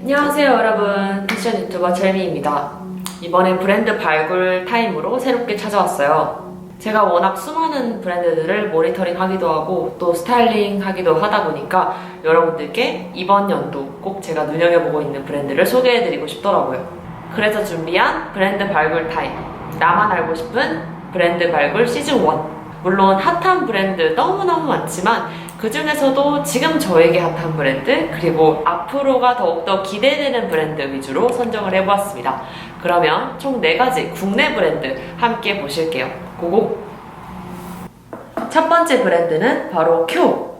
안녕하세요 여러분. 패션 유튜버 젤미입니다. 이번에 브랜드 발굴 타임으로 새롭게 찾아왔어요 제가 워낙 수많은 브랜드들을 모니터링 하기도 하고 또 스타일링 하기도 하다 보니까 여러분들께 이번 연도 꼭 제가 눈여겨보고 있는 브랜드를 소개해드리고 싶더라고요 그래서 준비한 브랜드 발굴 타임 나만 알고 싶은 브랜드 발굴 시즌 1 물론 핫한 브랜드 너무너무 많지만 그 중에서도 지금 저에게 핫한 브랜드 그리고 앞으로가 더욱더 기대되는 브랜드 위주로 선정을 해보았습니다. 그러면 총 4가지 국내 브랜드 함께 보실게요. 고고! 첫 번째 브랜드는 바로 큐!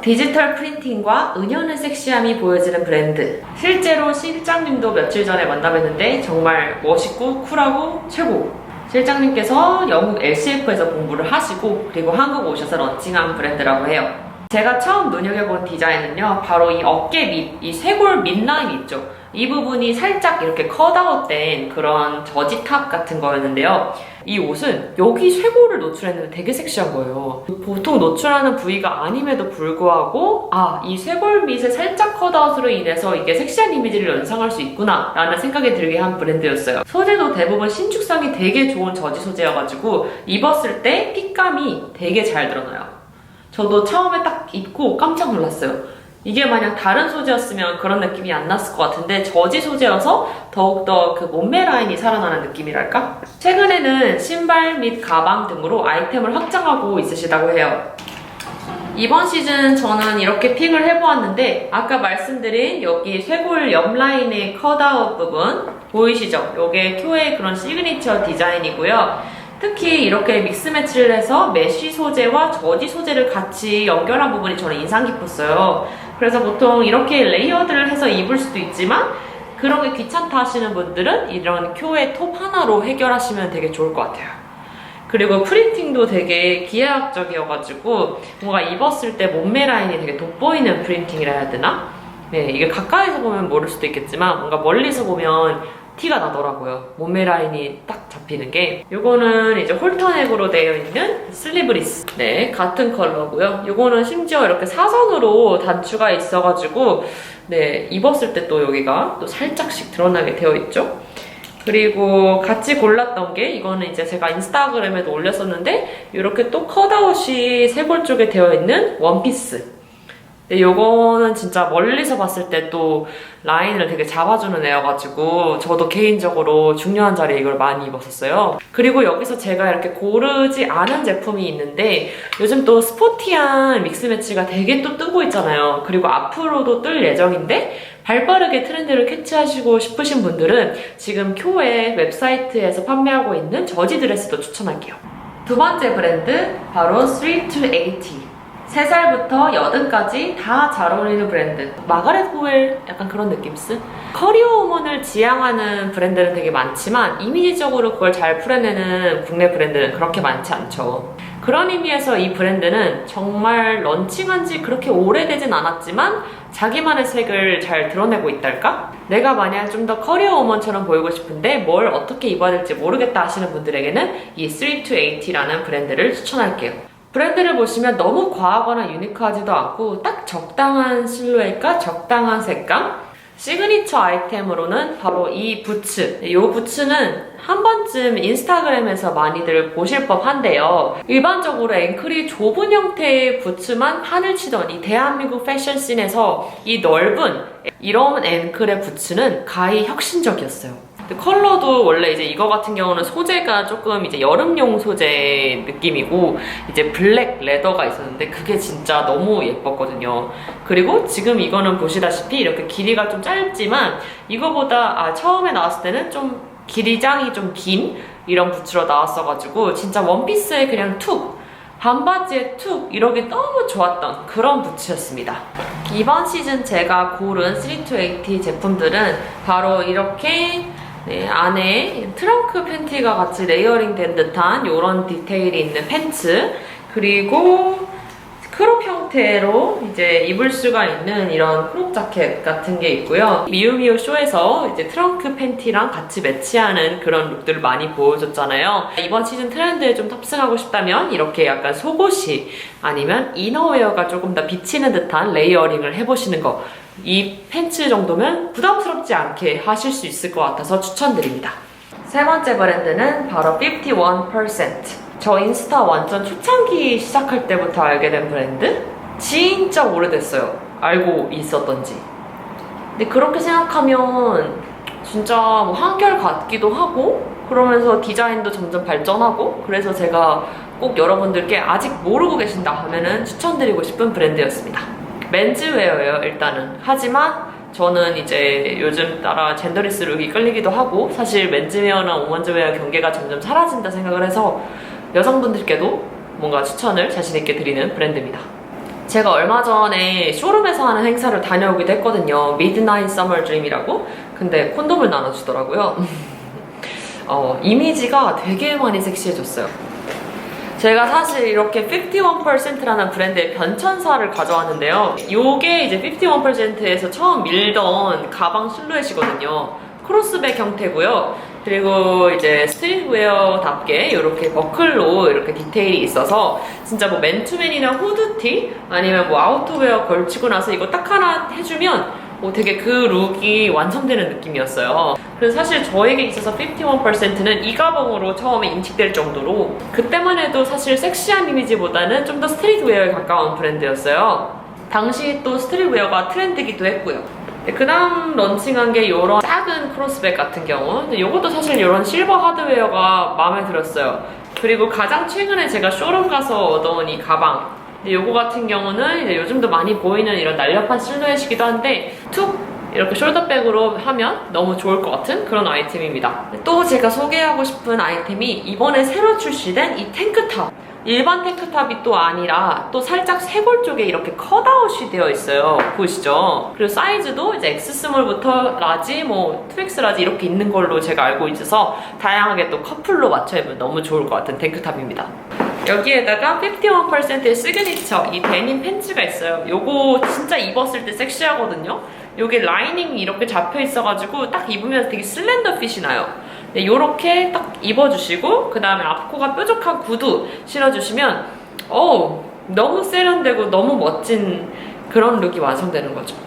디지털 프린팅과 은연의 섹시함이 보여지는 브랜드. 실제로 실장님도 며칠 전에 만나뵀는데 정말 멋있고 쿨하고 최고! 실장님께서 영국 LCF에서 공부를 하시고 그리고 한국 오셔서 런칭한 브랜드라고 해요. 제가 처음 눈여겨본 디자인은요, 바로 이 어깨 밑, 이 쇄골 밑라인 있죠. 이 부분이 살짝 이렇게 컷아웃된 그런 저지탑 같은 거였는데요. 이 옷은 여기 쇄골을 노출했는데 되게 섹시한 거예요. 보통 노출하는 부위가 아님에도 불구하고 아, 이 쇄골 밑에 살짝 컷아웃으로 인해서 이게 섹시한 이미지를 연상할 수 있구나 라는 생각이 들게 한 브랜드였어요. 소재도 대부분 신축성이 되게 좋은 저지 소재여가지고 입었을 때 핏감이 되게 잘 드러나요. 저도 처음에 딱 입고 깜짝 놀랐어요. 이게 만약 다른 소재였으면 그런 느낌이 안 났을 것 같은데 저지 소재여서 더욱더 그 몸매 라인이 살아나는 느낌이랄까? 최근에는 신발 및 가방 등으로 아이템을 확장하고 있으시다고 해요. 이번 시즌 저는 이렇게 픽을 해보았는데 아까 말씀드린 여기 쇄골 옆 라인의 컷아웃 부분 보이시죠? 이게 큐의 그런 시그니처 디자인이고요. 특히 이렇게 믹스 매치를 해서 메쉬 소재와 저지 소재를 같이 연결한 부분이 저는 인상 깊었어요. 그래서 보통 이렇게 레이어드를 해서 입을 수도 있지만 그런 게 귀찮다 하시는 분들은 이런 큐의 톱 하나로 해결하시면 되게 좋을 것 같아요. 그리고 프린팅도 되게 기하학적이어가지고 뭔가 입었을 때 몸매 라인이 되게 돋보이는 프린팅이라 해야 되나? 네, 이게 가까이서 보면 모를 수도 있겠지만 뭔가 멀리서 보면 티가 나더라고요. 몸매 라인이 딱 잡히는 게. 요거는 이제 홀터넥으로 되어 있는 슬리브리스. 네, 같은 컬러고요. 요거는 심지어 이렇게 사선으로 단추가 있어가지고 네, 입었을 때 또 여기가 또 살짝씩 드러나게 되어 있죠. 그리고 같이 골랐던 게 이거는 이제 제가 인스타그램에도 올렸었는데 이렇게 또 컷아웃이 쇄골 쪽에 되어 있는 원피스. 근데 요거는 진짜 멀리서 봤을 때 또 라인을 되게 잡아주는 애여가지고 저도 개인적으로 중요한 자리에 이걸 많이 입었었어요. 그리고 여기서 제가 이렇게 고르지 않은 제품이 있는데 요즘 또 스포티한 믹스 매치가 되게 또 뜨고 있잖아요. 그리고 앞으로도 뜰 예정인데 발빠르게 트렌드를 캐치하시고 싶으신 분들은 지금 쿄의 웹사이트에서 판매하고 있는 저지 드레스도 추천할게요. 두 번째 브랜드 바로 3 to 80. 3살부터 여든까지 다 잘 어울리는 브랜드. 마가렛 보웰 약간 그런 느낌스? 커리어 우먼을 지향하는 브랜드는 되게 많지만 이미지적으로 그걸 잘 풀어내는 국내 브랜드는 그렇게 많지 않죠. 그런 의미에서 이 브랜드는 정말 런칭한 지 그렇게 오래되진 않았지만 자기만의 색을 잘 드러내고 있달까? 내가 만약 좀 더 커리어 우먼처럼 보이고 싶은데 뭘 어떻게 입어야 될지 모르겠다 하시는 분들에게는 이3 to 80라는 브랜드를 추천할게요. 브랜드를 보시면 너무 과하거나 유니크하지도 않고 딱 적당한 실루엣과 적당한 색감 시그니처 아이템으로는 바로 이 부츠. 이 부츠는 한 번쯤 인스타그램에서 많이들 보실 법한데요. 일반적으로 앵클이 좁은 형태의 부츠만 판을 이 대한민국 패션 씬에서 이 넓은 이런 앵클의 부츠는 가히 혁신적이었어요 컬러도 원래 이제 이거 같은 경우는 소재가 조금 이제 여름용 소재 느낌이고 이제 블랙 레더가 있었는데 그게 진짜 너무 예뻤거든요. 그리고 지금 이거는 보시다시피 이렇게 길이가 좀 짧지만 이거보다 아, 처음에 나왔을 때는 좀 길이장이 좀 긴 이런 부츠로 나왔어가지고 진짜 원피스에 그냥 툭 반바지에 툭 이러기 너무 좋았던 그런 부츠였습니다. 이번 시즌 제가 고른 3-80 제품들은 바로 이렇게 네, 안에 트렁크 팬티가 같이 레이어링 된 듯한 이런 디테일이 있는 팬츠 그리고 크롭 형태로 이제 입을 수가 있는 이런 크롭 자켓 같은 게 있고요. 미우미우 쇼에서 이제 트렁크 팬티랑 같이 매치하는 그런 룩들을 많이 보여줬잖아요. 이번 시즌 트렌드에 좀 탑승하고 싶다면 이렇게 약간 속옷이 아니면 이너웨어가 조금 더 비치는 듯한 레이어링을 해보시는 거. 이 팬츠 정도면 부담스럽지 않게 하실 수 있을 것 같아서 추천드립니다. 세 번째 브랜드는 바로 51%. 저 인스타 완전 초창기 시작할 때부터 알게 된 브랜드? 진짜 오래됐어요. 알고 있었던지. 근데 그렇게 생각하면 진짜 뭐 한결 같기도 하고 그러면서 디자인도 점점 발전하고 그래서 제가 꼭 여러분들께 아직 모르고 계신다 하면은 추천드리고 싶은 브랜드였습니다. 맨즈웨어예요, 일단은. 하지만 저는 이제 요즘 따라 젠더리스 룩이 끌리기도 하고 사실 맨즈웨어나 오먼즈웨어 경계가 점점 사라진다 생각을 해서 여성분들께도 뭔가 추천을 자신있게 드리는 브랜드입니다. 제가 얼마 전에 쇼룸에서 하는 행사를 다녀오기도 했거든요. 미드나잇 서머 드림이라고. 근데 콘돔을 나눠주더라고요. 어, 이미지가 되게 많이 섹시해졌어요. 제가 사실 이렇게 51%라는 브랜드의 변천사를 가져왔는데요. 요게 이제 51%에서 처음 밀던 가방 실루엣이거든요. 크로스백 형태고요. 그리고 이제 스트릿웨어답게 이렇게 버클로 이렇게 디테일이 있어서 진짜 뭐 맨투맨이나 후드티 아니면 뭐 아우터웨어 걸치고 나서 이거 딱 하나 해주면 뭐 되게 그 룩이 완성되는 느낌이었어요. 그래서 사실 저에게 있어서 51%는 이 가방으로 처음에 인식될 정도로 그때만 해도 사실 섹시한 이미지보다는 좀 더 스트릿웨어에 가까운 브랜드였어요. 당시 또 스트릿웨어가 트렌드기도 했고요. 그 다음 런칭한 게 이런 작은 크로스백 같은 경우 근데 이것도 사실 이런 실버 하드웨어가 마음에 들었어요. 그리고 가장 최근에 제가 쇼룸 가서 얻어온 이 가방 요거 같은 경우는 이제 요즘도 많이 보이는 이런 날렵한 실루엣이기도 한데 툭 이렇게 숄더백으로 하면 너무 좋을 것 같은 그런 아이템입니다. 또 제가 소개하고 싶은 아이템이 이번에 새로 출시된 이 탱크탑. 일반 탱크탑이 또 아니라 또 살짝 쇄골 쪽에 이렇게 컷아웃이 되어 있어요. 보이시죠? 그리고 사이즈도 이제 X스몰부터 라지, 뭐 2X 라지 이렇게 있는 걸로 제가 알고 있어서 다양하게 또 커플로 맞춰 입으면 너무 좋을 것 같은 탱크탑입니다. 여기에다가 51%의 시그니처 이 데님 팬츠가 있어요. 요거 진짜 입었을 때 섹시하거든요. 요게 라이닝이 이렇게 잡혀 있어가지고 딱 입으면 되게 슬렌더 핏이 나요. 네, 요렇게 딱 입어주시고 그 다음에 앞코가 뾰족한 구두 신어주시면 어우 너무 세련되고 너무 멋진 그런 룩이 완성되는 거죠.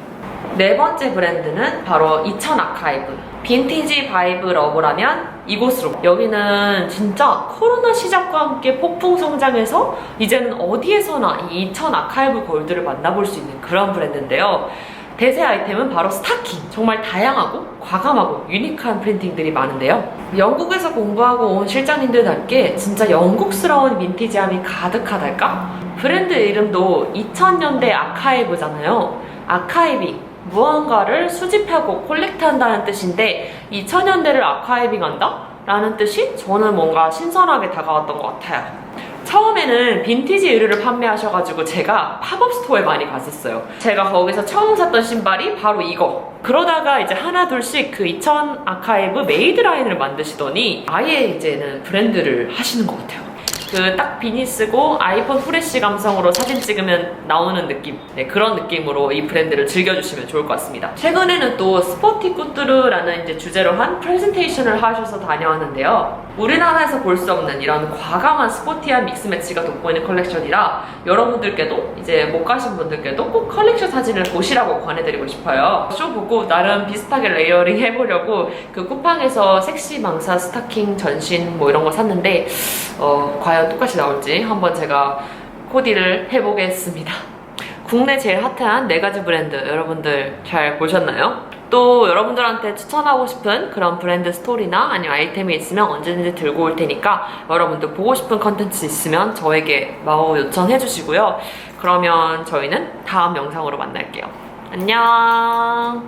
네 번째 브랜드는 바로 2000 아카이브. 빈티지 바이브 러브라면 이곳으로. 여기는 진짜 코로나 시작과 함께 폭풍 성장해서 이제는 어디에서나 이2000 아카이브 골드를 만나볼 수 있는 그런 브랜드인데요. 대세 아이템은 바로 스타킹. 정말 다양하고 과감하고 유니크한 프린팅들이 많은데요. 영국에서 공부하고 온 실장님들답게 진짜 영국스러운 빈티지함이 가득하달까? 브랜드 이름도 2000년대 아카이브잖아요. 아카이빙. 무언가를 수집하고 콜렉트한다는 뜻인데 2000년대를 아카이빙한다? 라는 뜻이 저는 뭔가 신선하게 다가왔던 것 같아요. 처음에는 빈티지 의류를 판매하셔가지고 제가 팝업 스토어에 많이 갔었어요. 제가 거기서 처음 샀던 신발이 바로 이거. 그러다가 이제 하나 둘씩 그 2000 아카이브 메이드 라인을 만드시더니 아예 이제는 브랜드를 하시는 것 같아요. 그 딱 비니 쓰고 아이폰 후레쉬 감성으로 사진 찍으면 나오는 느낌. 네, 그런 느낌으로 이 브랜드를 즐겨주시면 좋을 것 같습니다. 최근에는 또 스포티 꾸뚜르라는 이제 주제로 한 프레젠테이션을 하셔서 다녀왔는데요. 우리나라에서 볼 수 없는 이런 과감한 스포티한 믹스 매치가 돋보이는 컬렉션이라 여러분들께도 이제 못 가신 분들께도 꼭 컬렉션 사진을 보시라고 권해드리고 싶어요. 쇼 보고 나름 비슷하게 레이어링 해보려고 그 쿠팡에서 섹시 망사 스타킹 전신 뭐 이런 거 샀는데 어, 과연 똑같이 나올지 한번 제가 코디를 해보겠습니다. 국내 제일 핫한 네 가지 브랜드 여러분들 잘 보셨나요? 또 여러분들한테 추천하고 싶은 그런 브랜드 스토리나 아니면 아이템이 있으면 언제든지 들고 올 테니까 여러분들 보고 싶은 컨텐츠 있으면 저에게 마우 요청해 주시고요. 그러면 저희는 다음 영상으로 만날게요. 안녕.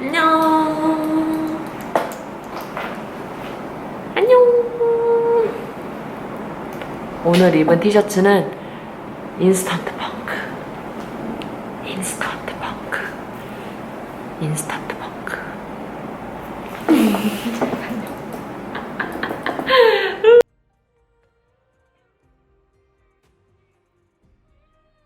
안녕. 안녕. 오늘 입은 티셔츠는 인스턴트 펑크. 인스턴트 펑크. 인스턴트